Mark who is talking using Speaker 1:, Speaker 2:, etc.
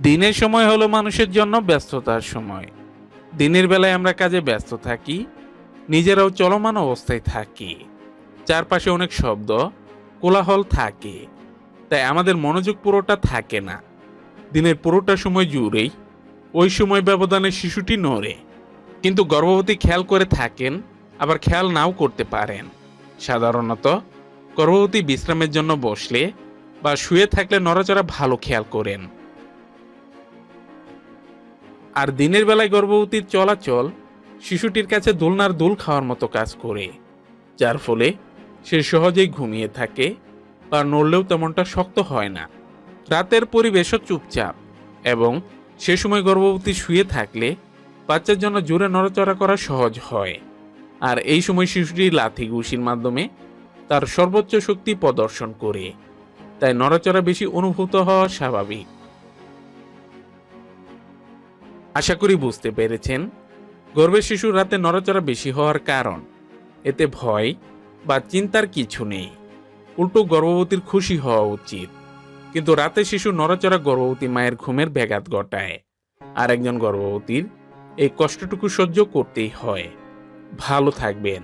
Speaker 1: দিনের সময় হলো মানুষের জন্য ব্যস্ততার সময়। দিনের বেলায় আমরা কাজে ব্যস্ত থাকি, নিজেরাও চলমান অবস্থায় থাকি। চারপাশে অনেক শব্দ, কোলাহল থাকে, তাই আমাদের মনোযোগ পুরোটা থাকে না। দিনের পুরোটা সময় জুড়েই, ওই সময় ব্যবধানে শিশুটি নড়ে, কিন্তু গর্ভবতী খেয়াল করে থাকেন, আবার খেয়াল নাও করতে পারেন। সাধারণত, গর্ভবতী বিশ্রামের জন্য বসলে বা শুয়ে থাকলে নড়াচড়া ভালো খেয়াল করেন। আর দিনের বেলায় গর্ভবতীর চলাচল শিশুটির কাছে দোলনার দোল খাওয়ার মতো কাজ করে, যার ফলে সে সহজেই ঘুমিয়ে থাকে বা নড়লেও তেমনটা শক্ত হয় না। রাতের পরিবেশও চুপচাপ এবং সে সময় গর্ভবতী শুয়ে থাকলে বাচ্চার জন্য জোরে নড়াচড়া করা সহজ হয়। আর এই সময় শিশুটি লাথি ঘুষির মাধ্যমে তার সর্বোচ্চ শক্তি প্রদর্শন করে, তাই নড়াচড়া বেশি অনুভূত হওয়া স্বাভাবিক। আশা করি বুঝতে পেরেছেন। গর্ভের শিশুর রাতে নড়াচড়া বেশি হওয়ার কারণ। এতে ভয় বা চিন্তার কিছু নেই। উল্টো গর্ভবতীর খুশি হওয়া উচিত। কিন্তু রাতে শিশু নড়াচড়া গর্ভবতী মায়ের ঘুমের ব্যাঘাত ঘটায়। আর একজন গর্ভবতীর এই কষ্টটুকু সহ্য করতেই হয়। ভালো থাকবেন।